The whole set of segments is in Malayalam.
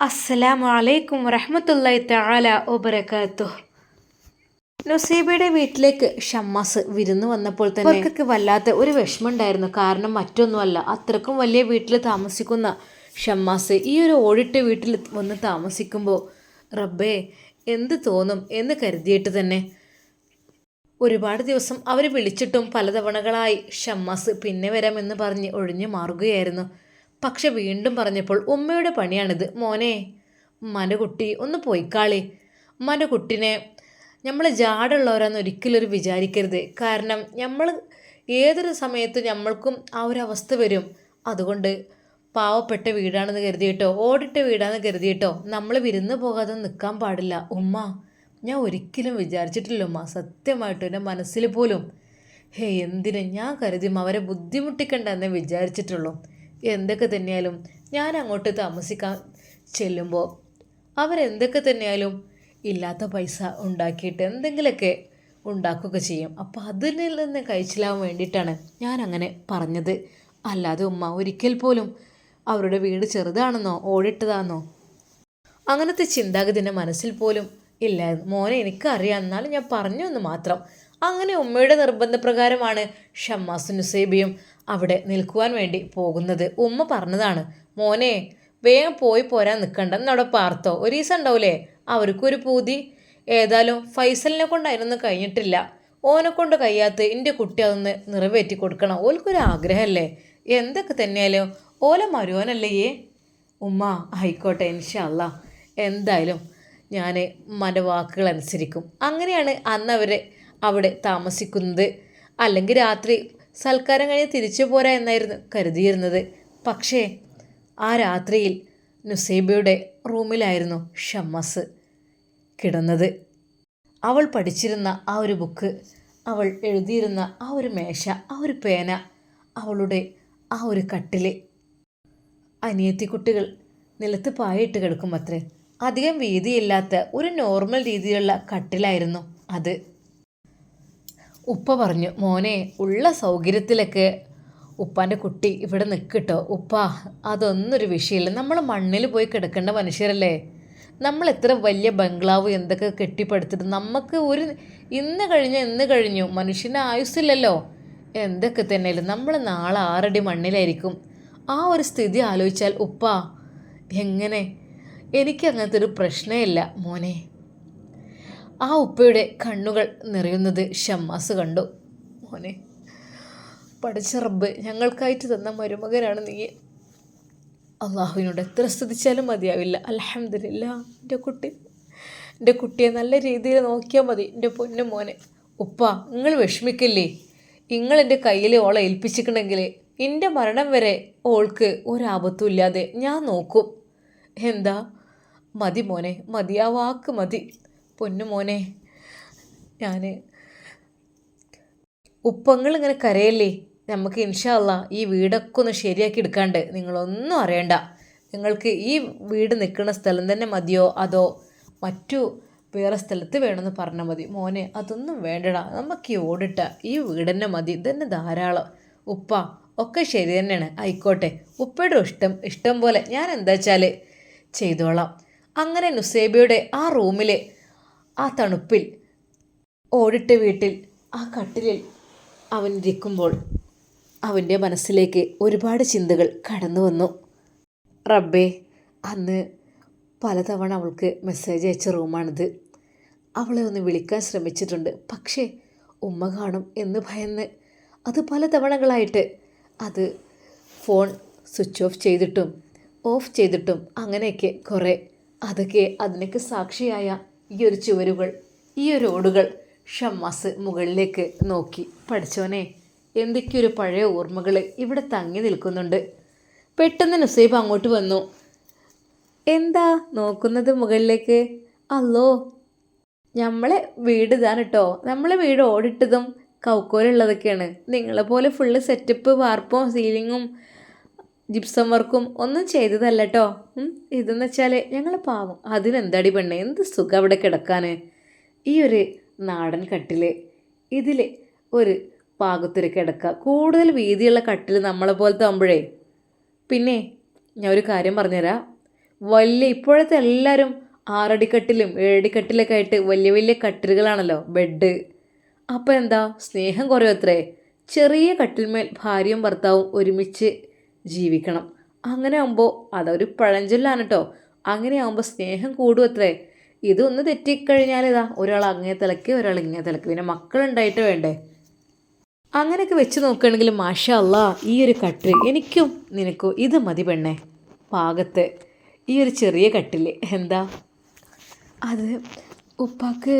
അസ്സലാമു അലൈക്കും വറഹമത്തല്ലായി തആല വബറകാതുഹു നൊസീബയുടെ വീട്ടിലേക്ക് ഷമ്മാസ് വിരുന്ന് വന്നപ്പോൾ തന്നെ അവർക്കൊക്കെ വല്ലാത്ത ഒരു വിഷമം ഉണ്ടായിരുന്നു കാരണം മറ്റൊന്നുമല്ല അത്രക്കും വലിയ വീട്ടിൽ താമസിക്കുന്ന ഷമ്മാസ് ഈ ഒരു ഓടിട്ട വീട്ടിൽ വന്ന് താമസിക്കുമ്പോൾ റബ്ബേ എന്ത് തോന്നും? എന്ന് കരുതിയിട്ട് തന്നെ ഒരുപാട് ദിവസം അവർ വിളിച്ചിട്ടും പലതവണകളായി ഷമ്മാസ് പിന്നെ വരാമെന്ന് പറഞ്ഞ് ഒഴിഞ്ഞു മാറുകയായിരുന്നു. പക്ഷെ വീണ്ടും പറഞ്ഞപ്പോൾ ഉമ്മയുടെ പണിയാണിത്. മോനെ ഉമ്മാന്റെ കുട്ടി ഒന്ന് പോയിക്കാളി. ഉമ്മാന്റെ കുട്ടിനെ നമ്മൾ ജാടുള്ളവരാന്ന് ഒരിക്കലും ഒരു വിചാരിക്കരുത്. കാരണം നമ്മൾ ഏതൊരു സമയത്തും നമ്മൾക്കും ആ ഒരു അവസ്ഥ വരും. അതുകൊണ്ട് പാവപ്പെട്ട വീടാണെന്ന് കരുതിയിട്ടോ ഓടിട്ട വീടാണെന്ന് കരുതിയിട്ടോ നമ്മൾ വിരുന്ന് പോകാതെ നിൽക്കാൻ പാടില്ല. ഉമ്മ ഞാൻ ഒരിക്കലും വിചാരിച്ചിട്ടില്ല ഉമ്മ. സത്യമായിട്ടും എന്റെ മനസ്സിൽ പോലും. ഹേ എന്തിനും? ഞാൻ കരുതി അവരെ ബുദ്ധിമുട്ടിക്കണ്ടെന്നേ വിചാരിച്ചിട്ടുള്ളൂ. എന്തൊക്കെ തന്നെയാലും ഞാൻ അങ്ങോട്ട് താമസിക്കാൻ ചെല്ലുമ്പോൾ അവരെന്തൊക്കെ തന്നെയാലും ഇല്ലാത്ത പൈസ ഉണ്ടാക്കിയിട്ട് എന്തെങ്കിലുമൊക്കെ ഉണ്ടാക്കുക ചെയ്യും. അപ്പോൾ അതിൽ നിന്ന് കഴിച്ചിലാവാൻ വേണ്ടിയിട്ടാണ് ഞാൻ അങ്ങനെ പറഞ്ഞത്. അല്ലാതെ ഉമ്മ ഒരിക്കൽ പോലും അവരുടെ വീട് ചെറുതാണെന്നോ ഓടിട്ടതാണെന്നോ അങ്ങനത്തെ ചിന്താഗതി മനസ്സിൽ പോലും ഇല്ലായിരുന്നു. മോനെ എനിക്കറിയാം. എന്നാലും ഞാൻ പറഞ്ഞു എന്ന് മാത്രം. അങ്ങനെ ഉമ്മയുടെ നിർബന്ധപ്രകാരമാണ് ഷമ്മാസും നുസൈബിയും അവിടെ നിൽക്കുവാൻ വേണ്ടി പോകുന്നത്. ഉമ്മ പറഞ്ഞതാണ് മോനെ വേഗം പോയി പോരാൻ നിൽക്കണ്ട എന്നവിടെ പാർത്തോ. ഒരു ദിവസം ഉണ്ടാവില്ലേ അവർക്കൊരു പൂതി. ഏതായാലും ഫൈസലിനെ കൊണ്ട് അതിനൊന്നും കഴിഞ്ഞിട്ടില്ല. ഓനെ കൊണ്ട് കഴിയാത്ത എന്റെ കുട്ടി അതൊന്ന് നിറവേറ്റി കൊടുക്കണം. ഓൽക്കൊരു ആഗ്രഹമല്ലേ എന്തൊക്കെ തന്നെയാലും ഓല മരുവനല്ലേ ഉമ്മ ആയിക്കോട്ടെ ഇൻഷല്ല എന്തായാലും ഞാൻ മന്റെ വാക്കുകൾ അനുസരിക്കും. അങ്ങനെയാണ് അന്ന് അവർ അവിടെ താമസിക്കുന്നത്. അല്ലെങ്കിൽ രാത്രി സൽക്കാരം കഴിഞ്ഞ് തിരിച്ചു പോരാ എന്നായിരുന്നു കരുതിയിരുന്നത്. പക്ഷേ ആ രാത്രിയിൽ നുസൈബയുടെ റൂമിലായിരുന്നു ഷമ്മസ് കിടന്നത്. അവൾ പഠിച്ചിരുന്ന ആ ഒരു ബുക്ക് അവൾ എഴുതിയിരുന്ന ആ ഒരു മേശ ആ ഒരു പേന അവളുടെ ആ ഒരു കട്ടിൽ. അനിയത്തി കുട്ടികൾ നിലത്ത് പായിട്ട് കിടക്കും അത്രേ അധികം വീതിയില്ലാത്ത ഒരു നോർമൽ രീതിയിലുള്ള കട്ടിലായിരുന്നു അത്. ഉപ്പ പറഞ്ഞു മോനെ ഉള്ള സൗകര്യത്തിലൊക്കെ ഉപ്പാന്റെ കുട്ടി ഇവിടെ നിൽക്കട്ടോ. ഉപ്പ അതൊന്നൊരു വിഷയമില്ല. നമ്മൾ മണ്ണിൽ പോയി കിടക്കേണ്ട മനുഷ്യരല്ലേ? നമ്മൾ എത്ര വലിയ ബംഗ്ലാവ് എന്തൊക്കെ കെട്ടിപ്പടുത്തിട്ട് നമുക്ക് ഒരു ഇന്ന് കഴിഞ്ഞു ഇന്ന് കഴിഞ്ഞു മനുഷ്യന് ആയുസ്സില്ലല്ലോ? എന്തൊക്കെ തന്നെയല്ലേ നമ്മൾ നാളെ ആറടി മണ്ണിലായിരിക്കും. ആ ഒരു സ്ഥിതി ആലോചിച്ചാൽ ഉപ്പ എങ്ങനെ? എനിക്ക് അങ്ങനത്തെ ഒരു പ്രശ്നമില്ല മോനെ. ആ ഉപ്പയുടെ കണ്ണുകൾ നിറയുന്നത് ഷമ്മാസ് കണ്ടു. മോനെ പഠിച്ച റബ്ബ് ഞങ്ങൾക്കായിട്ട് തന്ന മരുമകനാണ് നീ അള്ളാഹുവിനോട് എത്ര സ്തുതിച്ചാലും മതിയാവില്ല. അലഹമില്ല എന്റെ കുട്ടി. എന്റെ കുട്ടിയെ നല്ല രീതിയിൽ നോക്കിയാൽ മതി എന്റെ പൊന്നു മോനെ. ഉപ്പ നിങ്ങൾ വിഷമിക്കില്ലേ? നിങ്ങൾ എന്റെ കയ്യിൽ ഓളെ ഏൽപ്പിച്ചിട്ടുണ്ടെങ്കിൽ എന്റെ മരണം വരെ ഓൾക്ക് ഒരാപത്തും ഇല്ലാതെ ഞാൻ നോക്കും. എന്താ? മതി മോനെ മതി ആ വാക്ക് മതി. പൊന്നു മോനെ. ഞാൻ ഉപ്പങ്ങൾ ഇങ്ങനെ കരയല്ലേ? നമുക്ക് ഇൻഷാല്ല ഈ വീടൊക്കെ ഒന്ന് ശരിയാക്കി എടുക്കാണ്ട്. നിങ്ങളൊന്നും അറിയണ്ട. നിങ്ങൾക്ക് ഈ വീട് നിൽക്കുന്ന സ്ഥലം തന്നെ മതിയോ? അതോ മറ്റു വേറെ സ്ഥലത്ത് വേണമെന്ന് പറഞ്ഞാൽ മതി. മോനെ അതൊന്നും വേണ്ടടാ. നമുക്ക് ഈ ഓടിട്ട ഈ വീട് തന്നെ മതി. ഇതന്നെ ധാരാളം. ഉപ്പ ഒക്കെ ശരി തന്നെയാണ്. ആയിക്കോട്ടെ. ഉപ്പയുടെ ഇഷ്ടം ഇഷ്ടം പോലെ. ഞാൻ എന്താ വെച്ചാൽ ചെയ്തോളാം. അങ്ങനെ നുസേബയുടെ ആ റൂമിൽ ആ തണുപ്പിൽ ഓടിട്ട വീട്ടിൽ ആ കട്ടിലിൽ അവൻ ഇരിക്കുമ്പോൾ അവന്റെ മനസ്സിലേക്ക് ഒരുപാട് ചിന്തകൾ കടന്നു വന്നു. റബ്ബേ അന്ന് പലതവണ അവൾക്ക് മെസ്സേജ് അയച്ച റൂമാണിത്. അവളെ ഒന്ന് വിളിക്കാൻ ശ്രമിച്ചിട്ടുണ്ട്. പക്ഷേ ഉമ്മ കാണും എന്ന് ഭയന്ന്. അത് പല തവണകളായിട്ട് അത് ഫോൺ സ്വിച്ച് ഓഫ് ചെയ്തിട്ടും ഓഫ് ചെയ്തിട്ടും അങ്ങനെയൊക്കെ കുറേ. അതൊക്കെ അതിനൊക്കെ സാക്ഷിയായ ഈ ഒരു ചുവരുകൾ ഈ ഒരു ഓടുകൾ ഷമ്മാസ് മുകളിലേക്ക് നോക്കി. പഠിച്ചോനെ എന്തൊക്കെയൊരു പഴയ ഓർമ്മകൾ ഇവിടെ തങ്ങി നിൽക്കുന്നുണ്ട്. പെട്ടെന്ന് നുസൈബ് അങ്ങോട്ട് വന്നു. എന്താ നോക്കുന്നത് മുകളിലേക്ക്? അല്ലോ നമ്മളെ വീട് ഇതാണ് കേട്ടോ നമ്മളെ വീട് ഓടിട്ടതും കൗക്കോലുള്ളതൊക്കെയാണ്. നിങ്ങളെ പോലെ ഫുള്ള് സെറ്റപ്പ് വാർപ്പും സീലിങ്ങും ജിപ്സം വർക്കും ഒന്നും ചെയ്തതല്ല ഇതെന്ന് വെച്ചാൽ ഞങ്ങൾ പാവം. അതിനെന്താടി പെണ്ണെ? എന്ത് സുഖം അവിടെ കിടക്കാൻ ഈ ഒരു നാടൻ കട്ടിൽ ഇതിൽ ഒരു പാകത്തൊരു കിടക്ക. കൂടുതൽ വീതിയുള്ള കട്ടിൽ നമ്മളെ പോലത്തെ ആകുമ്പോഴേ പിന്നെ ഞാൻ ഒരു കാര്യം പറഞ്ഞുതരാം. വലിയ ഇപ്പോഴത്തെ എല്ലാവരും ആറടിക്കട്ടിലും ഏഴടിക്കട്ടിലൊക്കെ ആയിട്ട് വലിയ വലിയ കട്ടിലുകളാണല്ലോ ബെഡ്. അപ്പോൾ എന്താ സ്നേഹം കുറയോ അത്രേ ചെറിയ കട്ടിൽമേൽ ഭാര്യയും ഭർത്താവും ഒരുമിച്ച് ജീവിക്കണം. അങ്ങനെ ആകുമ്പോൾ അതൊരു പഴഞ്ചൊല്ലാണ് കേട്ടോ അങ്ങനെ ആകുമ്പോൾ സ്നേഹം കൂടും അത്രേ ഇതൊന്ന് തെറ്റിക്കഴിഞ്ഞാൽ ഇതാ ഒരാൾ അങ്ങേ തലക്ക് ഒരാൾ ഇങ്ങനെ തലക്ക് പിന്നെ മക്കളുണ്ടായിട്ട് വേണ്ടേ? അങ്ങനെയൊക്കെ വെച്ച് നോക്കുകയാണെങ്കിൽ മാഷ അല്ല ഈ ഒരു കട്ടിൽ എനിക്കും നിനക്കും ഇത് മതി പെണ്ണേ. പാകത്ത്. ഈ ഒരു ചെറിയ കട്ടിൽ എന്താ? അത് ഉപ്പാക്ക്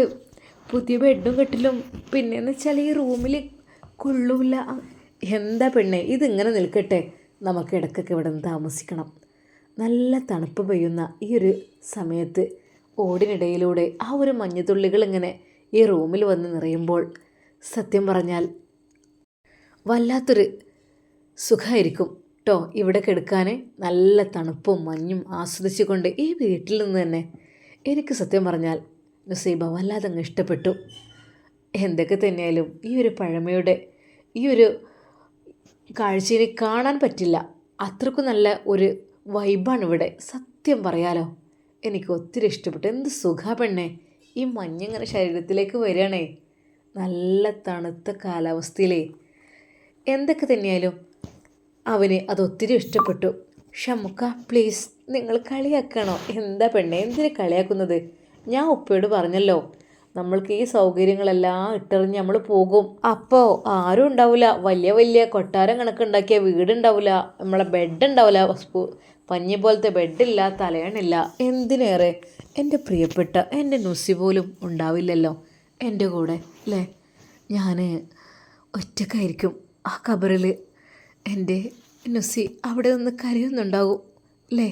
പുതിയ ബെഡും കട്ടിലും. പിന്നെന്ന് വെച്ചാൽ ഈ റൂമിൽ കൊള്ളൂല. എന്താ പെണ്ണേ? ഇതിങ്ങനെ നിൽക്കട്ടെ. നമുക്ക് ഇടയ്ക്കൊക്കെ ഇവിടെ നിന്ന് താമസിക്കണം. നല്ല തണുപ്പ് പെയ്യുന്ന ഈ ഒരു സമയത്ത് ഓടിനിടയിലൂടെ ആ ഒരു മഞ്ഞത്തുള്ളികൾ ഇങ്ങനെ ഈ റൂമിൽ വന്ന് നിറയുമ്പോൾ സത്യം പറഞ്ഞാൽ വല്ലാത്തൊരു സുഖമായിരിക്കും കേട്ടോ ഇവിടെ കിടക്കാൻ നല്ല തണുപ്പും മഞ്ഞും ആസ്വദിച്ചുകൊണ്ട് ഈ വീട്ടിൽ നിന്ന് തന്നെ എനിക്ക് സത്യം പറഞ്ഞാൽ നസീബ വല്ലാതെ അങ്ങ് ഇഷ്ടപ്പെട്ടു. എന്തൊക്കെ തന്നെയാലും ഈ ഒരു പഴമയുടെ ഈ ഒരു കാഴ്ചയെ കാണാൻ പറ്റില്ല. അത്രക്കും നല്ല ഒരു വൈബാണ് ഇവിടെ. സത്യം പറയാലോ. എനിക്ക് ഒത്തിരി ഇഷ്ടപ്പെട്ടു. എന്ത് സുഖ പെണ്ണേ. ഈ മഞ്ഞിങ്ങനെ ശരീരത്തിലേക്ക് വരികയാണേ. നല്ല തണുത്ത കാലാവസ്ഥയിലേ. എന്തൊക്കെ തന്നെയായാലും അവന് അത് ഒത്തിരി ഇഷ്ടപ്പെട്ടു. ഷമുക്ക പ്ലീസ് നിങ്ങൾ കളിയാക്കണോ? എന്താ പെണ്ണെ? എന്തിനു കളിയാക്കുന്നത്? ഞാൻ ഉപ്പയോട് പറഞ്ഞല്ലോ. നമ്മൾക്ക് ഈ സൗകര്യങ്ങളെല്ലാം ഇട്ടെറിഞ്ഞ് നമ്മൾ പോകും. അപ്പോൾ ആരും ഉണ്ടാവില്ല വലിയ വലിയ കൊട്ടാരം കണക്കുണ്ടാക്കിയ വീടുണ്ടാവില്ല നമ്മളെ ബെഡ് ഉണ്ടാവില്ല പഞ്ഞി പോലത്തെ ബെഡില്ല തലയണില്ല. എന്തിനേറെ? എന്റെ പ്രിയപ്പെട്ട എന്റെ നുസി പോലും ഉണ്ടാവില്ലല്ലോ. എന്റെ കൂടെ അല്ലേ ഞാൻ ഒറ്റക്കായിരിക്കും ആ കബറിൽ എന്റെ നുസി അവിടെ നിന്ന് കരയുന്നുണ്ടാവും അല്ലേ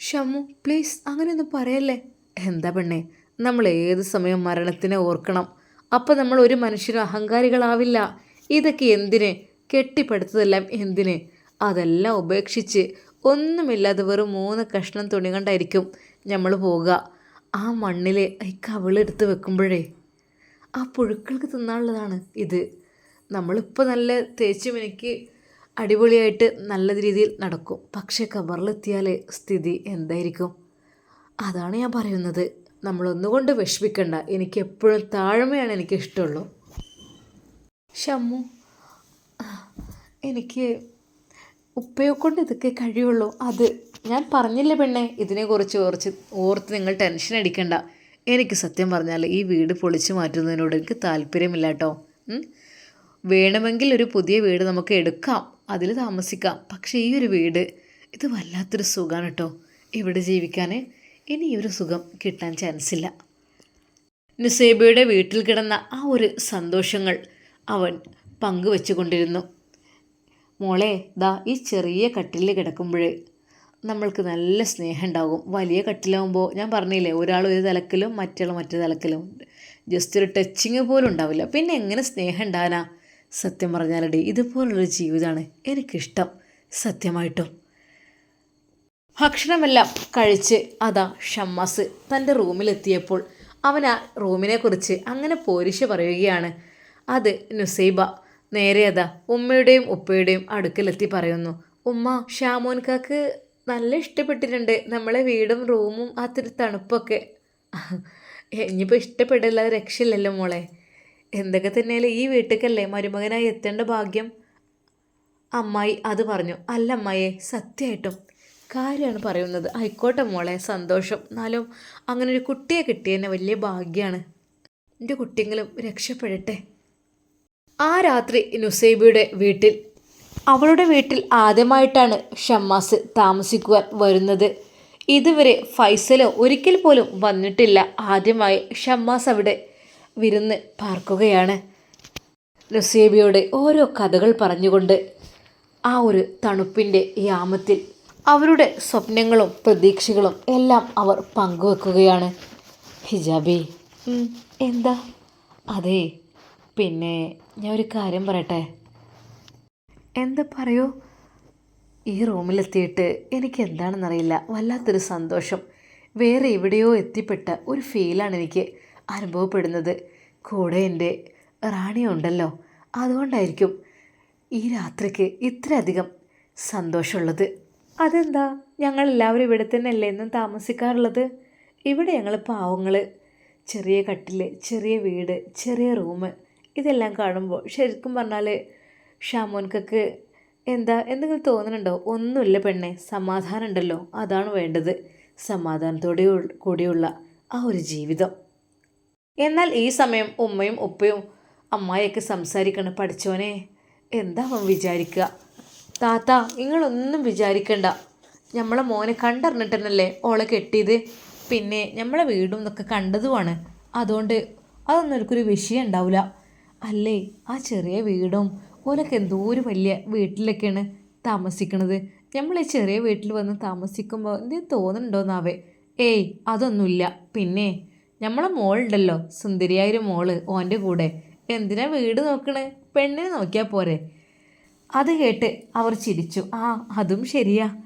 ഷമു പ്ലീസ് അങ്ങനെയൊന്നും പറയല്ലേ? എന്താ പെണ്ണേ? നമ്മൾ ഏത് സമയം മരണത്തിനെ ഓർക്കണം? അപ്പം നമ്മൾ ഒരു മനുഷ്യരും അഹങ്കാരികളാവില്ല. ഇതൊക്കെ എന്തിന്? കെട്ടിപ്പടുത്തതെല്ലാം എന്തിന്? അതെല്ലാം ഉപേക്ഷിച്ച് ഒന്നുമില്ലാതെ വെറും മൂന്ന് കഷ്ണം തുണി കൊണ്ടായിരിക്കും നമ്മൾ പോവുക. ആ മണ്ണിൽ ഈ കവിളെടുത്ത് വെക്കുമ്പോഴേ ആ പുഴുക്കൾക്ക് തിന്നാനുള്ളതാണ് ഇത്. നമ്മളിപ്പോൾ നല്ല തേച്ച് എനിക്ക് അടിപൊളിയായിട്ട് നല്ല രീതിയിൽ നടക്കും. പക്ഷേ കവറിലെത്തിയാൽ സ്ഥിതി എന്തായിരിക്കും? അതാണ് ഞാൻ പറയുന്നത്. നമ്മളൊന്നുകൊണ്ട് വിഷമിക്കണ്ട. എനിക്ക് എപ്പോഴും താഴ്മയാണ് എനിക്ക് ഇഷ്ടമുള്ളൂ ഷമ്മു എനിക്ക് ഉപ്പയെ കൊണ്ട് ഇതൊക്കെ കഴിയുള്ളൂ. അത് ഞാൻ പറഞ്ഞില്ല പെണ്ണെ? ഇതിനെക്കുറിച്ച് കുറച്ച് ഓർത്ത് നിങ്ങൾ ടെൻഷൻ അടിക്കണ്ട. എനിക്ക് സത്യം പറഞ്ഞാൽ ഈ വീട് പൊളിച്ചു മാറ്റുന്നതിനോട് എനിക്ക് താല്പര്യമില്ല കേട്ടോ വേണമെങ്കിൽ ഒരു പുതിയ വീട് നമുക്ക് എടുക്കാം. അതിൽ താമസിക്കാം. പക്ഷേ ഈ ഒരു വീട് ഇത് വല്ലാത്തൊരു സുഖമാണ് കേട്ടോ ഇവിടെ ജീവിക്കാൻ ഇനി ഒരു സുഖം കിട്ടാൻ ചാൻസില്ല. നുസേബയുടെ വീട്ടിൽ കിടന്ന ആ ഒരു സന്തോഷങ്ങൾ അവൻ പങ്കുവെച്ചുകൊണ്ടിരുന്നു. മോളെ ദാ ഈ ചെറിയ കട്ടിലിൽ കിടക്കുമ്പോഴേ നമ്മൾക്ക് നല്ല സ്നേഹം ഉണ്ടാകും വലിയ കട്ടിലാവുമ്പോൾ ഞാൻ പറഞ്ഞില്ലേ ഒരാൾ ഒരു തലക്കിലും മറ്റൊരാൾ മറ്റു തലക്കിലും. ജസ്റ്റ് ഒരു ടച്ചിങ് പോലും ഉണ്ടാവില്ല. പിന്നെ എങ്ങനെ സ്നേഹം ഉണ്ടാനാ സത്യം പറഞ്ഞാലടി ഇതുപോലുള്ളൊരു ജീവിതമാണ് എനിക്കിഷ്ടം. സത്യമായിട്ടും. ഭക്ഷണമെല്ലാം കഴിച്ച് അതാ ഷമ്മാസ് തന്റെ റൂമിലെത്തിയപ്പോൾ അവൻ ആ റൂമിനെക്കുറിച്ച് അങ്ങനെ പോരിശ പറയുകയാണ്. അത് നുസൈബ നേരെ അതാ ഉമ്മയുടെയും ഉപ്പയുടെയും അടുക്കലെത്തി പറയുന്നു. ഉമ്മ ഷാമോൻകാക്ക് നല്ല ഇഷ്ടപ്പെട്ടിട്ടുണ്ട്. നമ്മളെ വീടും റൂമും അത്തിരി തണുപ്പൊക്കെ. ഇനിയിപ്പോൾ ഇഷ്ടപ്പെടില്ല രക്ഷയില്ലല്ലോ മോളെ. എന്തൊക്കെ തന്നെയാലും ഈ വീട്ടിലേക്കല്ലേ മരുമകനായി എത്തേണ്ട ഭാഗ്യം? അമ്മായി അത് പറഞ്ഞു. അല്ല അമ്മായെ സത്യമായിട്ടും കാര്യമാണ് പറയുന്നത്. ആയിക്കോട്ടെ മോളെ സന്തോഷം. എന്നാലും അങ്ങനെ ഒരു കുട്ടിയെ കിട്ടിയതന്നെ വലിയ ഭാഗ്യമാണ് എന്റെ കുട്ടിയെങ്കിലും രക്ഷപ്പെടട്ടെ. ആ രാത്രി നുസൈബിയുടെ വീട്ടിൽ അവളുടെ വീട്ടിൽ ആദ്യമായിട്ടാണ് ഷമ്മാസ് താമസിക്കുവാൻ വരുന്നത്. ഇതുവരെ ഫൈസലോ ഒരിക്കൽ പോലും വന്നിട്ടില്ല. ആദ്യമായി ഷമ്മാസ് അവിടെ വിരുന്ന് പാർക്കുകയാണ്. നുസേബിയോട് ഓരോ കഥകൾ പറഞ്ഞുകൊണ്ട് ആ ഒരു തണുപ്പിന്റെ യാമത്തിൽ അവരുടെ സ്വപ്നങ്ങളും പ്രതീക്ഷകളും എല്ലാം അവർ പങ്കുവെക്കുകയാണ്. ഹിജാബി എന്താ? അതെ പിന്നെ ഞാൻ ഒരു കാര്യം പറയട്ടെ? എന്താ പറയൂ? ഈ റൂമിലെത്തിയിട്ട് എനിക്ക് എന്താണെന്നറിയില്ല. വല്ലാത്തൊരു സന്തോഷം. വേറെ എവിടെയോ എത്തിപ്പെട്ട ഒരു ഫീലാണ് എനിക്ക് അനുഭവപ്പെടുന്നത്. കൂടെ എന്റെ റാണിയുണ്ടല്ലോ അതുകൊണ്ടായിരിക്കും ഈ രാത്രിക്ക് ഇത്രയധികം സന്തോഷമുള്ളത്. അതെന്താ? ഞങ്ങൾ എല്ലാവരും ഇവിടെ തന്നെയല്ലേ എന്നും താമസിക്കാറുള്ളത്? ഇവിടെ ഞങ്ങൾ പാവങ്ങൾ ചെറിയ കട്ടിൽ ചെറിയ വീട് ചെറിയ റൂം ഇതെല്ലാം കാണുമ്പോൾ ശരിക്കും പറഞ്ഞാൽ ഷാമോൻകക്ക് എന്താ എന്തെങ്കിലും തോന്നുന്നുണ്ടോ ഒന്നുമില്ല പെണ്ണെ സമാധാനം ഉണ്ടല്ലോ. അതാണ് വേണ്ടത്. സമാധാനത്തോടെ കൂടിയുള്ള ആ ഒരു ജീവിതം. എന്നാൽ ഈ സമയം ഉമ്മയും ഉപ്പയും അമ്മായിയൊക്കെ സംസാരിക്കണം പഠിച്ചോനെ. എന്താ അവൻ വിചാരിക്കുക താത്ത നിങ്ങളൊന്നും വിചാരിക്കണ്ട. നമ്മളെ മോനെ കണ്ടറിഞ്ഞിട്ടല്ലേ ഓളെ കെട്ടിയത്. പിന്നെ നമ്മളെ വീടും എന്നൊക്കെ കണ്ടതുമാണ്. അതുകൊണ്ട് അതൊന്നും എനിക്കൊരു വിഷയം ഉണ്ടാവില്ല അല്ലേ ആ ചെറിയ വീടും ഓലൊക്കെ എന്തോ ഒരു വലിയ വീട്ടിലൊക്കെയാണ് താമസിക്കണത്. നമ്മൾ ഈ ചെറിയ വീട്ടിൽ വന്ന് താമസിക്കുമ്പോൾ എന്തെങ്കിലും തോന്നുന്നുണ്ടോന്നാവേ ഏയ് അതൊന്നുമില്ല. പിന്നെ നമ്മളെ മോളുണ്ടല്ലോ സുന്ദരിയായൊരു മോൾ ഓന്റെ കൂടെ. എന്തിനാ വീട് നോക്കണേ? പെണ്ണിനെ നോക്കിയാൽ പോരെ. അത് കേട്ട് അവർ ചിരിച്ചു. ആ അതും ശരിയാ.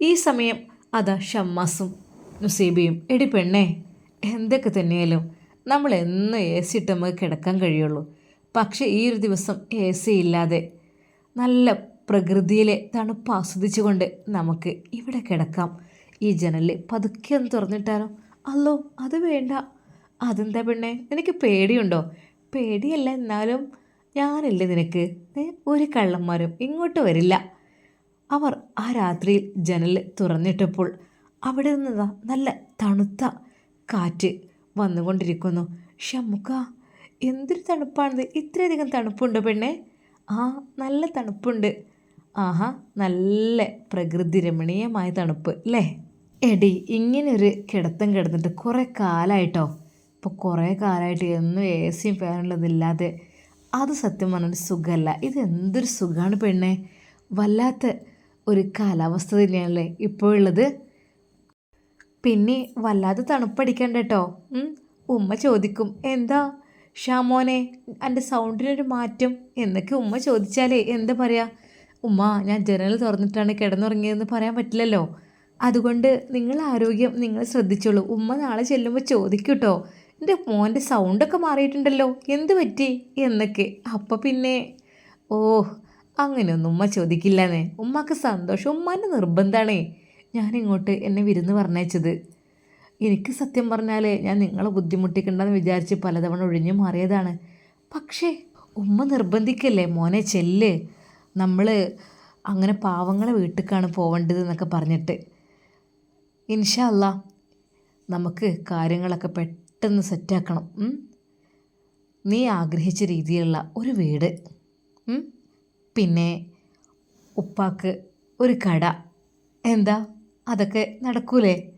ഈ സമയം അതാ ഷമ്മാസും നുസീബിയും എടി പെണ്ണേ എന്തൊക്കെ തന്നെയാലും നമ്മൾ എന്ന് എ സി ഇട്ട് നമുക്ക് കിടക്കാൻ കഴിയുള്ളൂ. പക്ഷേ ഈ ഒരു ദിവസം എ സി ഇല്ലാതെ നല്ല പ്രകൃതിയിലെ തണുപ്പ് ആസ്വദിച്ചുകൊണ്ട് നമുക്ക് ഇവിടെ കിടക്കാം. ഈ ജനലിൽ പതുക്കെ ഒന്ന് തുറന്നിട്ടാലോ? അല്ലോ അത് വേണ്ട. അതെന്താ പെണ്ണേ എനിക്ക് പേടിയുണ്ടോ? പേടിയല്ല എന്നാലും ഞാനില്ലേ നിനക്ക്? ഒരു കള്ളന്മാരും ഇങ്ങോട്ട് വരില്ല. അവർ ആ രാത്രിയിൽ ജനൽ തുറന്നിട്ടപ്പോൾ അവിടെ നിന്നതാ നല്ല തണുത്ത കാറ്റ് വന്നുകൊണ്ടിരിക്കുന്നു. ഷമുക്ക എന്തൊരു തണുപ്പാണിത്? ഇത്രയധികം തണുപ്പുണ്ട് പെണ്ണെ. ആ നല്ല തണുപ്പുണ്ട്. ആഹാ നല്ല പ്രകൃതി രമണീയമായ തണുപ്പ് അല്ലേ എടി ഇങ്ങനൊരു കിടത്തം കിടന്നിട്ട് കുറേ കാലമായിട്ടോ ഇപ്പോൾ കുറേ കാലമായിട്ട് എന്നും എ സിയും ഫാനുള്ളതില്ലാതെ അത് സത്യം പറഞ്ഞൊരു സുഖമല്ല. ഇത് എന്തൊരു സുഖമാണ് പെണ്ണെ. വല്ലാത്ത ഒരു കാലാവസ്ഥ തന്നെയാണല്ലേ ഇപ്പോഴുള്ളത്. പിന്നെ വല്ലാതെ തണുപ്പടിക്കണ്ട കേട്ടോ. ഉമ്മ ചോദിക്കും എന്താ ഷാമോനെ എന്റെ സൗണ്ടിനൊരു മാറ്റം? എന്നൊക്കെ ഉമ്മ ചോദിച്ചാലേ എന്താ പറയുക ഉമ്മ ഞാൻ ജനൽ തുറന്നിട്ടാണ് കിടന്നുറങ്ങിയതെന്ന് പറയാൻ പറ്റില്ലല്ലോ. അതുകൊണ്ട് നിങ്ങൾ ആരോഗ്യം നിങ്ങൾ ശ്രദ്ധിച്ചോളൂ. ഉമ്മ നാളെ ചെല്ലുമ്പോൾ ചോദിക്കും കേട്ടോ എന്റെ മോന്റെ സൗണ്ടൊക്കെ മാറിയിട്ടുണ്ടല്ലോ. എന്ത് പറ്റി? എന്നൊക്കെ. അപ്പം പിന്നെ ഓ അങ്ങനെയൊന്നും ഉമ്മ ചോദിക്കില്ലെന്നേ. ഉമ്മക്ക് സന്തോഷം. ഉമ്മാന്റെ നിർബന്ധമാണേ ഞാനിങ്ങോട്ട് എന്നെ വിരുന്ന് പറഞ്ഞയച്ചത്. എനിക്ക് സത്യം പറഞ്ഞാൽ ഞാൻ നിങ്ങളെ ബുദ്ധിമുട്ടിക്കണ്ടെന്ന് വിചാരിച്ച് പലതവണ ഒഴിഞ്ഞു മാറിയതാണ്. പക്ഷേ ഉമ്മ നിർബന്ധിക്കല്ലേ മോനെ ചെല്ല്. നമ്മൾ അങ്ങനെ പാവങ്ങളെ വീട്ടിലേക്കാണ് പോവേണ്ടത് എന്നൊക്കെ പറഞ്ഞിട്ട്. ഇൻഷാ അല്ലാ നമുക്ക് കാര്യങ്ങളൊക്കെ പെട്ടെന്ന് സെറ്റാക്കണം. ഉം? നീ ആഗ്രഹിച്ച രീതിയിലുള്ള ഒരു വീട്. പിന്നെ ഉപ്പാക്ക് ഒരു കട. എന്താ? അതൊക്കെ നടക്കൂലേ?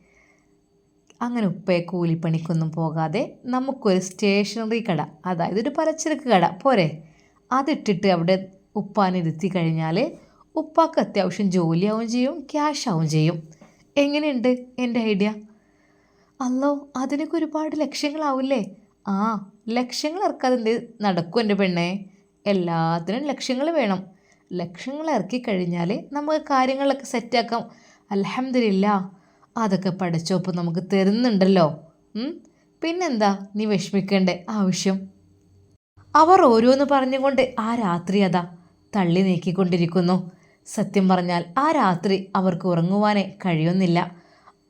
അങ്ങനെ ഉപ്പയെ കൂലിപ്പണിക്കൊന്നും പോകാതെ നമുക്കൊരു സ്റ്റേഷനറി കട അതായത് ഒരു പലചരക്ക് കട. പോരെ? അതിട്ടിട്ട് അവിടെ ഉപ്പാനിരുത്തി കഴിഞ്ഞാൽ ഉപ്പാക്ക് അത്യാവശ്യം ജോലിയാവും ചെയ്യും ക്യാഷ് ആവും ചെയ്യും. എങ്ങനെയുണ്ട് എന്റെ ഐഡിയ? അല്ലോ അതിനൊക്കെ ഒരുപാട് ലക്ഷ്യങ്ങളാവില്ലേ? ആ ലക്ഷ്യങ്ങൾ ഇറക്കാതെ എന്ത് നടക്കും എന്റെ പെണ്ണെ? എല്ലാത്തിനും ലക്ഷ്യങ്ങൾ വേണം. ലക്ഷ്യങ്ങൾ ഇറക്കി കഴിഞ്ഞാൽ നമുക്ക് കാര്യങ്ങളൊക്കെ സെറ്റാക്കാം. അലഹമില്ല അതൊക്കെ പഠിച്ചോപ്പം നമുക്ക് തരുന്നുണ്ടല്ലോ. പിന്നെന്താ നീ വിഷമിക്കേണ്ട ആവശ്യം. അവർ ഓരോന്ന് പറഞ്ഞുകൊണ്ട് ആ രാത്രി അതാ തള്ളി നീക്കിക്കൊണ്ടിരിക്കുന്നു. സത്യം പറഞ്ഞാൽ ആ രാത്രി അവർക്ക് ഉറങ്ങുവാനേ കഴിയുന്നില്ല.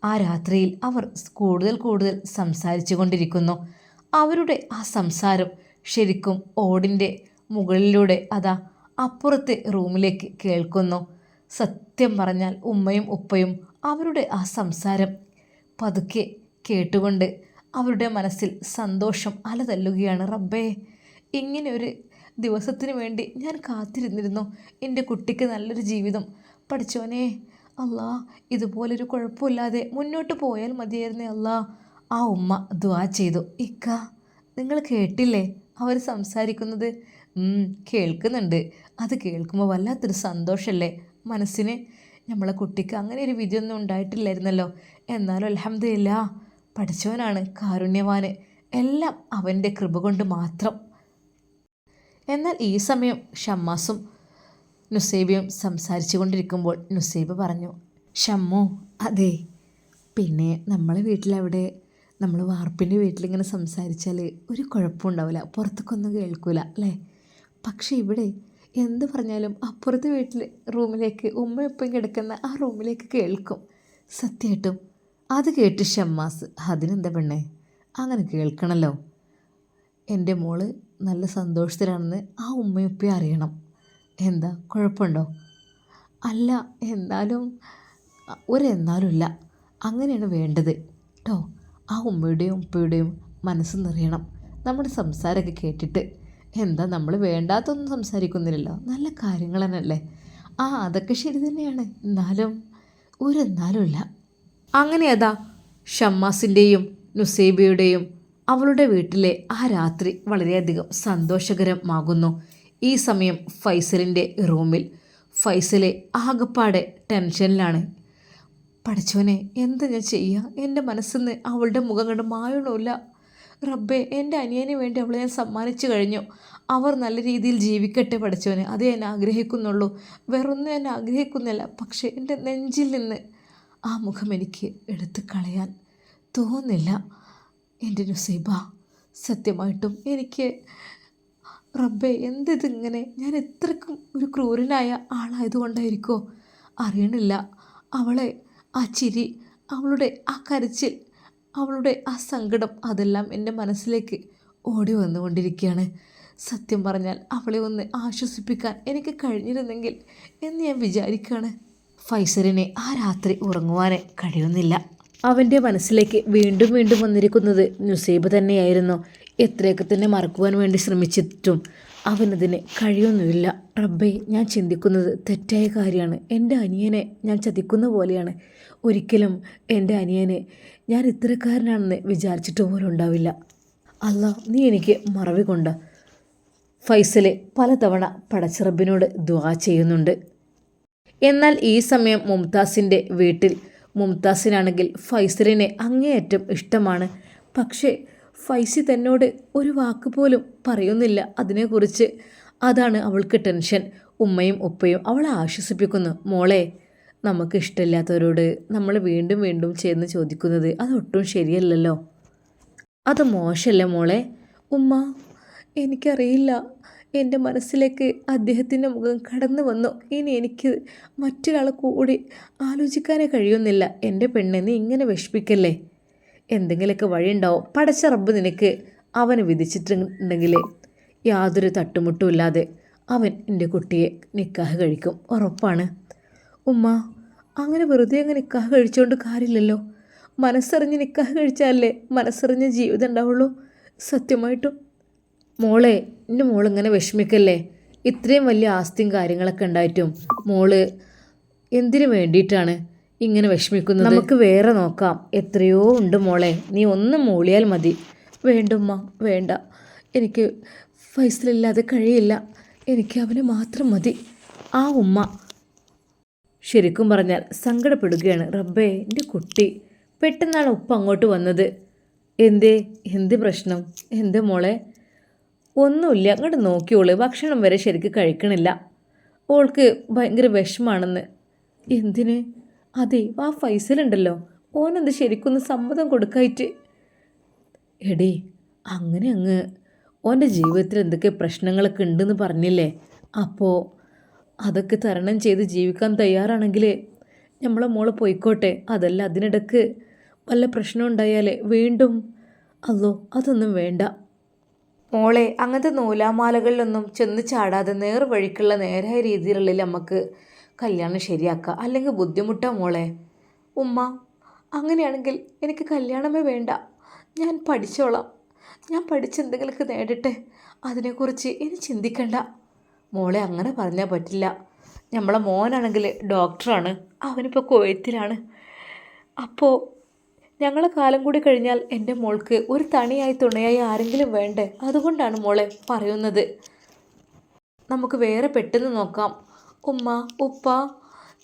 ആ രാത്രിയിൽ അവർ കൂടുതൽ കൂടുതൽ സംസാരിച്ചു കൊണ്ടിരിക്കുന്നു. അവരുടെ ആ സംസാരം ശരിക്കും ഓടിന്റെ മുകളിലൂടെ അതാ അപ്പുറത്തെ റൂമിലേക്ക് കേൾക്കുന്നു. സത്യം പറഞ്ഞാൽ ഉമ്മയും ഉപ്പയും അവരുടെ ആ സംസാരം പതുക്കെ കേട്ടുകൊണ്ട് അവരുടെ മനസ്സിൽ സന്തോഷം അലതല്ലുകയാണ്. റബ്ബേ ഇങ്ങനെ ഒരു ദിവസത്തിന് വേണ്ടി ഞാൻ കാത്തിരുന്നിരുന്നു. എന്റെ കുട്ടിക്ക് നല്ലൊരു ജീവിതം പഠിച്ചോനെ അല്ലാ ഇതുപോലൊരു കുഴപ്പമില്ലാതെ മുന്നോട്ട് പോയാൽ മതിയായിരുന്നേ അല്ലാ. ആ ഉമ്മ ദ്വാ ചെയ്തു. ഇക്ക നിങ്ങൾ കേട്ടില്ലേ? അവർ സംസാരിക്കുന്നത്? കേൾക്കുന്നുണ്ട്. അത് കേൾക്കുമ്പോൾ വല്ലാത്തൊരു സന്തോഷമല്ലേ മനസ്സിന്? നമ്മളെ കുട്ടിക്ക് അങ്ങനെ ഒരു വിധിയൊന്നും ഉണ്ടായിട്ടില്ലായിരുന്നല്ലോ. എന്നാലും അലഹമില്ല പഠിച്ചവനാണ് കാരുണ്യവാന്. എല്ലാം അവന്റെ കൃപ കൊണ്ട് മാത്രം. എന്നാൽ ഈ സമയം ഷമ്മാസും നുസൈബയും സംസാരിച്ചു കൊണ്ടിരിക്കുമ്പോൾ നുസൈബ് പറഞ്ഞു ഷമ്മു അതെ പിന്നെ നമ്മളെ വീട്ടിലവിടെ നമ്മൾ വാർപ്പിന്റെ വീട്ടിലിങ്ങനെ സംസാരിച്ചാൽ ഒരു കുഴപ്പമുണ്ടാവില്ല പുറത്തേക്കൊന്നും കേൾക്കില്ല അല്ലേ? പക്ഷേ ഇവിടെ എന്ത് പറഞ്ഞാലും അപ്പുറത്തെ വീട്ടിൽ റൂമിലേക്ക് ഉമ്മയൊപ്പം കിടക്കുന്ന ആ റൂമിലേക്ക് കേൾക്കും. സത്യമായിട്ടും അത് കേട്ട് ഷമ്മാസ് അതിനെന്താ പെണ്ണേ അങ്ങനെ കേൾക്കണമല്ലോ എന്റെ മോൾ നല്ല സന്തോഷത്തിലാണെന്ന് ആ ഉമ്മയൊപ്പം അറിയണം. എന്താ? കുഴപ്പമുണ്ടോ? അല്ല എന്നാലും ഒരു എന്നാലും ഇല്ല. അങ്ങനെയാണ് വേണ്ടത്. കേട്ടോ ആ ഉമ്മയുടെയും ഉപ്പയുടെയും മനസ്സ് നിറയണം. നമ്മുടെ സംസാരമൊക്കെ കേട്ടിട്ട്. എന്താ നമ്മൾ വേണ്ടാത്തൊന്നും സംസാരിക്കുന്നില്ലല്ലോ? നല്ല കാര്യങ്ങൾ തന്നെയല്ലേ? ആ അതൊക്കെ ശരി തന്നെയാണ്. എന്നാലും ഒരു ഇല്ല. അങ്ങനെ അതാ ഷമ്മാസിന്റെയും നുസൈബയുടെയും അവളുടെ വീട്ടിലെ ആ രാത്രി വളരെയധികം സന്തോഷകരമാകുന്നു. ഈ സമയം ഫൈസലിന്റെ റൂമിൽ. ഫൈസലെ ആകപ്പാടെ ടെൻഷനിലാണ്. പഠിച്ചവനെ എന്താ ഞാൻ ചെയ്യുക എന്റെ മനസ്സിന്ന് അവളുടെ മുഖം കണ്ട് മായണമില്ല റബ്ബേ എന്റെ അനിയന് വേണ്ടി അവളെ ഞാൻ സമ്മാനിച്ചു കഴിഞ്ഞു. അവർ നല്ല രീതിയിൽ ജീവിക്കട്ടെ പഠിച്ചവനെ. അതേ ഞാൻ ആഗ്രഹിക്കുന്നുള്ളൂ. വേറൊന്നും ഞാൻ ആഗ്രഹിക്കുന്നില്ല. പക്ഷേ എന്റെ നെഞ്ചിൽ നിന്ന് ആ മുഖം എനിക്ക് എടുത്തു കളയാൻ തോന്നില്ല. എന്റെ നുസൈബ സത്യമായിട്ടും എനിക്ക് റബ്ബേ എന്തിതിങ്ങനെ? ഞാൻ ഇത്രക്കും ഒരു ക്രൂരനായ ആളായതുകൊണ്ടായിരിക്കോ? അറിയണില്ല. അവളെ ആ ചിരി അവളുടെ ആ കരച്ചിൽ അവളുടെ ആ സങ്കടം അതെല്ലാം എന്റെ മനസ്സിലേക്ക് ഓടി വന്നുകൊണ്ടിരിക്കുകയാണ്. സത്യം പറഞ്ഞാൽ അവളെ ഒന്ന് ആശ്വസിപ്പിക്കാൻ എനിക്ക് കഴിഞ്ഞിരുന്നെങ്കിൽ എന്ന് ഞാൻ വിചാരിക്കുകയാണ്. ഫൈസറിനെ ആ രാത്രി ഉറങ്ങുവാനെ കഴിയുന്നില്ല. അവന്റെ മനസ്സിലേക്ക് വീണ്ടും വീണ്ടും വന്നിരിക്കുന്നത് നുസൈബ് തന്നെയായിരുന്നു. എത്രയൊക്കെ തന്നെ മറക്കുവാൻ വേണ്ടി ശ്രമിച്ചിട്ടും അവനതിന് കഴിയൊന്നുമില്ല. റബ്ബേ ഞാൻ ചിന്തിക്കുന്നത് തെറ്റായ കാര്യമാണ്. എന്റെ അനിയനെ ഞാൻ ചതിക്കുന്ന പോലെയാണ്. ഒരിക്കലും എന്റെ അനിയനെ ഞാൻ ഇത്തരക്കാരനാണെന്ന് വിചാരിച്ചിട്ട് പോലും ഉണ്ടാവില്ല. അല്ല നീ എനിക്ക് മറവി കൊണ്ട്. ഫൈസലെ പലതവണ പടച്ചിറബിനോട് ദുവാ ചെയ്യുന്നുണ്ട്. എന്നാൽ ഈ സമയം മുംതാസിന്റെ വീട്ടിൽ മുംതാസിനാണെങ്കിൽ ഫൈസലിനെ അങ്ങേയറ്റം ഇഷ്ടമാണ്. പക്ഷേ ഫൈസി തന്നോട് ഒരു വാക്ക് പോലും പറയുന്നില്ല അതിനെക്കുറിച്ച്. അതാണ് അവൾക്ക് ടെൻഷൻ. ഉമ്മയും ഉപ്പയും അവളെ ആശ്വസിപ്പിക്കുന്നു. മോളെ നമുക്ക് ഇഷ്ടമില്ലാത്തവരോട് നമ്മൾ വീണ്ടും വീണ്ടും ചെന്ന് ചോദിക്കുന്നത് അതൊട്ടും ശരിയല്ലല്ലോ. അത് മോശമല്ലേ മോളെ? ഉമ്മ എനിക്കറിയില്ല. എന്റെ മനസ്സിലേക്ക് അദ്ദേഹത്തിന്റെ മുഖം കടന്നു വന്നു. ഇനി എനിക്ക് മറ്റൊരാളെ കൂടി ആലോചിക്കാനേ കഴിയുന്നില്ല. എന്റെ പെണ്ണെ ഇങ്ങനെ വിഷമിക്കല്ലേ? എന്തെങ്കിലുമൊക്കെ വഴിയുണ്ടാവും. പടച്ച റബ്ബ് നിനക്ക് അവന് വിധിച്ചിട്ടുണ്ടെങ്കിൽ യാതൊരു തട്ടുമുട്ടും ഇല്ലാതെ അവൻ എന്റെ കുട്ടിയെ നിക്കാഹ് കഴിക്കും. ഉറപ്പാണ്. ഉമ്മ അങ്ങനെ വെറുതെ അങ്ങ് നിക്കാഹ് കഴിച്ചുകൊണ്ട് കാര്യമില്ലല്ലോ. മനസ്സറിഞ്ഞ് നിക്കാഹ് കഴിച്ചാലല്ലേ മനസ്സറിഞ്ഞ ജീവിതം ഉണ്ടാവുള്ളൂ. സത്യമായിട്ടും. മോളെ എന്റെ മോളിങ്ങനെ വിഷമിക്കല്ലേ? ഇത്രയും വലിയ ആസ്തിയും കാര്യങ്ങളൊക്കെ ഉണ്ടായിട്ടും മോൾ എന്തിനു വേണ്ടിയിട്ടാണ് ഇങ്ങനെ വിഷമിക്കുന്നത്? നമുക്ക് വേറെ നോക്കാം. എത്രയോ ഉണ്ട് മോളെ. നീ ഒന്ന് മൂളിയാൽ മതി. വേണ്ടമ്മ വേണ്ട. എനിക്ക് ഫൈസലില്ലാതെ കഴിയില്ല. എനിക്ക് അവനെ മാത്രം മതി. ആ ഉമ്മ. ശരിക്കും പറഞ്ഞാൽ സങ്കടപ്പെടുകയാണ്. റബ്ബേ എന്റെ കുട്ടി. പെട്ടെന്നാണ് ഉപ്പ അങ്ങോട്ട് വന്നത്. എന്തേ? എന്ത് പ്രശ്നം? എന്ത് മോളെ? ഒന്നുമില്ല. അങ്ങോട്ട് നോക്കിയോളൂ. ഭക്ഷണം വരെ ശരിക്ക് കഴിക്കണില്ല. ഓൾക്ക് ഭയങ്കര വിഷമാണെന്ന്. എന്തിന്? അതെ ആ ഫൈസലുണ്ടല്ലോ. ഓനെന്ത് ശരിക്കൊന്ന് സമ്മതം കൊടുക്കായിട്ട്. എടീ അങ്ങനെ അങ്ങ്. ഓന്റെ ജീവിതത്തിൽ എന്തൊക്കെ പ്രശ്നങ്ങളൊക്കെ ഉണ്ടെന്ന് പറഞ്ഞില്ലേ? അപ്പോൾ അതൊക്കെ തരണം ചെയ്ത് ജീവിക്കാൻ തയ്യാറാണെങ്കിൽ നമ്മളെ മോളെ പോയിക്കോട്ടെ. അതല്ല അതിനിടക്ക് വല്ല പ്രശ്നം ഉണ്ടായാലേ വീണ്ടും. അല്ലോ അതൊന്നും വേണ്ട. മോളെ അങ്ങനത്തെ നൂലാമാലകളിലൊന്നും ചെന്ന് ചാടാതെ നേർവഴിക്കുള്ള നേരായ രീതിയിലുള്ള നമുക്ക് കല്യാണം ശരിയാക്കുക അല്ലെങ്കിൽ ബുദ്ധിമുട്ടാ മോളെ? ഉമ്മ അങ്ങനെയാണെങ്കിൽ എനിക്ക് കല്യാണമേ വേണ്ട. ഞാൻ പഠിച്ചോളാം. ഞാൻ പഠിച്ചെന്തെങ്കിലുമൊക്കെ നേടട്ടെ അതിനെക്കുറിച്ച് ഇനി ചിന്തിക്കണ്ട. മോളെ അങ്ങനെ പറഞ്ഞാൽ പറ്റില്ല. നമ്മളെ മോനാണെങ്കിൽ ഡോക്ടറാണ്. അവനിപ്പോൾ കുവൈത്തിലാണ് അപ്പോൾ ഞങ്ങളെ കാലം കൂടി കഴിഞ്ഞാൽ എന്റെ മോൾക്ക് ഒരു തണിയായി തുണയായി ആരെങ്കിലും വേണ്ടേ? അതുകൊണ്ടാണ് മോളെ പറയുന്നത്. നമുക്ക് വേറെ പെട്ടെന്ന് നോക്കാം. ഉമ്മ ഉപ്പ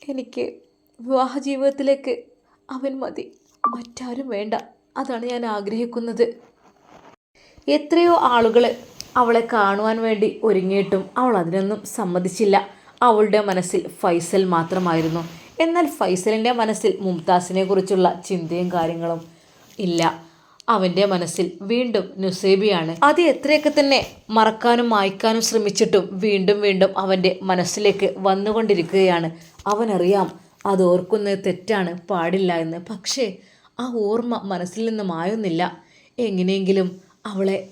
എനിക്ക് വിവാഹ ജീവിതത്തിലേക്ക് അവൻ മതി. മറ്റാരും വേണ്ട. അതാണ് ഞാൻ ആഗ്രഹിക്കുന്നത്. എത്രയോ ആളുകൾ അവളെ കാണുവാൻ വേണ്ടി ഒരുങ്ങിയിട്ടും അവൾ അതിനൊന്നും സമ്മതിച്ചില്ല. അവളുടെ മനസ്സിൽ ഫൈസൽ മാത്രമായിരുന്നു. എന്നാൽ ഫൈസലിന്റെ മനസ്സിൽ മുംതാസിനെ കുറിച്ചുള്ള ചിന്തയും കാര്യങ്ങളും ഇല്ല. അവന്റെ മനസ്സിൽ വീണ്ടും നുസേബിയാണ്. അത് എത്രയൊക്കെ തന്നെ മറക്കാനും മായ്ക്കാനും ശ്രമിച്ചിട്ടും വീണ്ടും വീണ്ടും അവന്റെ മനസ്സിലേക്ക് വന്നുകൊണ്ടിരിക്കുകയാണ്. അവനറിയാം അത് ഓർക്കുന്നത് തെറ്റാണ് പാടില്ല എന്ന്. പക്ഷേ ആ ഓർമ്മ മനസ്സിൽ നിന്ന് മായുന്നില്ല എങ്ങനെയെങ്കിലും അവളെ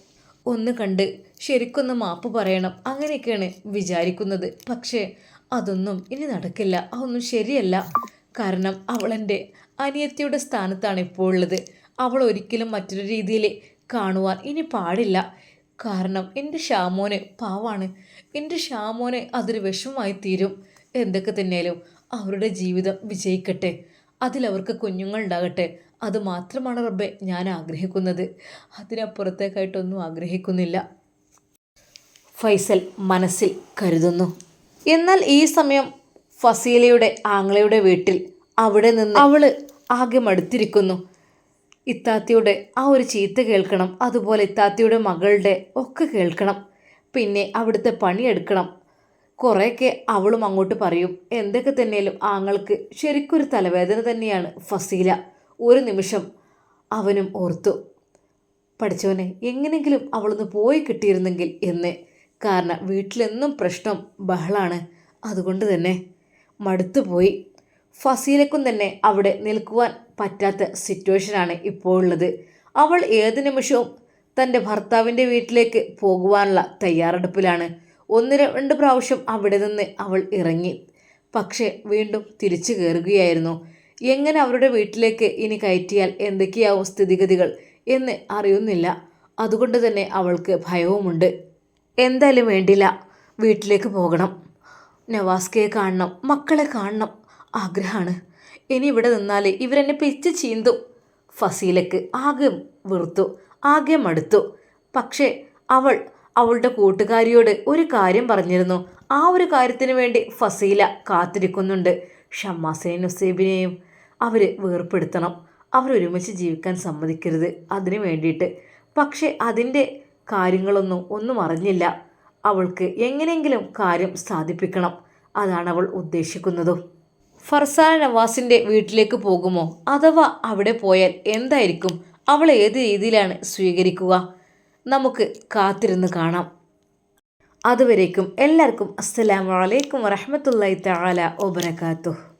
ഒന്ന് കണ്ട് ശരിക്കൊന്ന് മാപ്പ് പറയണം അങ്ങനെയൊക്കെയാണ് വിചാരിക്കുന്നത്. പക്ഷേ അതൊന്നും ഇനി നടക്കില്ല. അതൊന്നും ശരിയല്ല. കാരണം അവളെന്റെ അനിയത്തിയുടെ സ്ഥാനത്താണ് ഇപ്പോൾ ഉള്ളത്. അവൾ ഒരിക്കലും മറ്റൊരു രീതിയിൽ കാണുവാൻ ഇനി പാടില്ല. കാരണം എന്റെ ഷാമോന് പാവാണ്. എന്റെ ഷാമോന് അതൊരു വിഷമമായി തീരും. എന്തൊക്കെ തന്നെയാലും അവരുടെ ജീവിതം വിജയിക്കട്ടെ. അതിലവർക്ക് കുഞ്ഞുങ്ങളുണ്ടാകട്ടെ. അത് മാത്രമാണ് റബ്ബെ ഞാൻ ആഗ്രഹിക്കുന്നത്. അതിനപ്പുറത്തേക്കായിട്ടൊന്നും ആഗ്രഹിക്കുന്നില്ല. ഫൈസൽ മനസ്സിൽ കരുതുന്നു. എന്നാൽ ഈ സമയം ഫസീലയുടെ ആംഗ്ലയുടെ വീട്ടിൽ അവിടെ നിന്ന് അവൾ ആകെ മടുത്തിരിക്കുന്നു. ഇത്താത്തിയുടെ ആ ഒരു ചീത്ത കേൾക്കണം അതുപോലെ ഇത്താത്തിയുടെ മകളുടെ ഒക്കെ കേൾക്കണം. പിന്നെ അവിടുത്തെ പണിയെടുക്കണം. കുറേയൊക്കെ അവളും അങ്ങോട്ട് പറയും. എന്തൊക്കെ തന്നെയാലും ആങ്ങൾക്ക് ശരിക്കൊരു തലവേദന തന്നെയാണ് ഫസീല. ഒരു നിമിഷം അവനും ഓർത്തു. പഠിച്ചവനെ എങ്ങനെങ്കിലും അവളൊന്ന് പോയി കിട്ടിയിരുന്നെങ്കിൽ എന്ന്. കാരണം വീട്ടിലെന്നും പ്രശ്നം ബഹളാണ്. അതുകൊണ്ട് തന്നെ മടുത്തുപോയി. ഫസീലക്കും തന്നെ അവിടെ നിൽക്കുവാൻ പറ്റാത്ത സിറ്റുവേഷനാണ് ഇപ്പോൾ ഉള്ളത് അവൾ ഏത് നിമിഷവും തന്റെ ഭർത്താവിന്റെ വീട്ടിലേക്ക് പോകുവാനുള്ള തയ്യാറെടുപ്പിലാണ്. ഒന്ന് രണ്ട് പ്രാവശ്യം അവിടെ നിന്ന് അവൾ ഇറങ്ങി. പക്ഷേ വീണ്ടും തിരിച്ചു കയറുകയായിരുന്നു. എങ്ങനെ അവരുടെ വീട്ടിലേക്ക് ഇനി കയറ്റിയാൽ എന്തൊക്കെയാവും സ്ഥിതിഗതികൾ എന്ന് അറിയുന്നില്ല. അതുകൊണ്ട് തന്നെ അവൾക്ക് ഭയവുമുണ്ട്. എന്തായാലും വേണ്ടില്ല. വീട്ടിലേക്ക് പോകണം. നവാസ്കയെ കാണണം. മക്കളെ കാണണം. ആഗ്രഹമാണ്. ഇനി ഇവിടെ നിന്നാൽ ഇവരെന്നെ പിച്ച് ചീന്തും. ഫസീലക്ക് ആകെ വെറുത്തു ആകെ മടുത്തു. പക്ഷേ അവൾ അവളുടെ കൂട്ടുകാരിയോട് ഒരു കാര്യം പറഞ്ഞിരുന്നു. ആ ഒരു കാര്യത്തിന് വേണ്ടി ഫസീല കാത്തിരിക്കുന്നുണ്ട്. ഷമ്മാസിനെയും നുസേബിനെയും അവർ വേർപ്പെടുത്തണം. അവരൊരുമിച്ച് ജീവിക്കാൻ സമ്മതിക്കരുത് അതിനു വേണ്ടിയിട്ട്. പക്ഷേ അതിന്റെ കാര്യങ്ങളൊന്നും ഒന്നും അറിഞ്ഞില്ല. അവൾക്ക് എങ്ങനെയെങ്കിലും കാര്യം സാധിപ്പിക്കണം. അതാണ് അവൾ ഉദ്ദേശിക്കുന്നതും. ഫർസാന നവാസിന്റെ വീട്ടിലേക്ക് പോകുമോ? അഥവാ അവിടെ പോയാൽ എന്തായിരിക്കും? അവൾ ഏത് രീതിയിലാണ് സ്വീകരിക്കുക? നമുക്ക് കാത്തിരുന്ന് കാണാം. അതുവരേക്കും എല്ലാവർക്കും അസ്സലാമലൈക്കും വറഹമത്തല്ലാ തആല വബറകാതുഹു.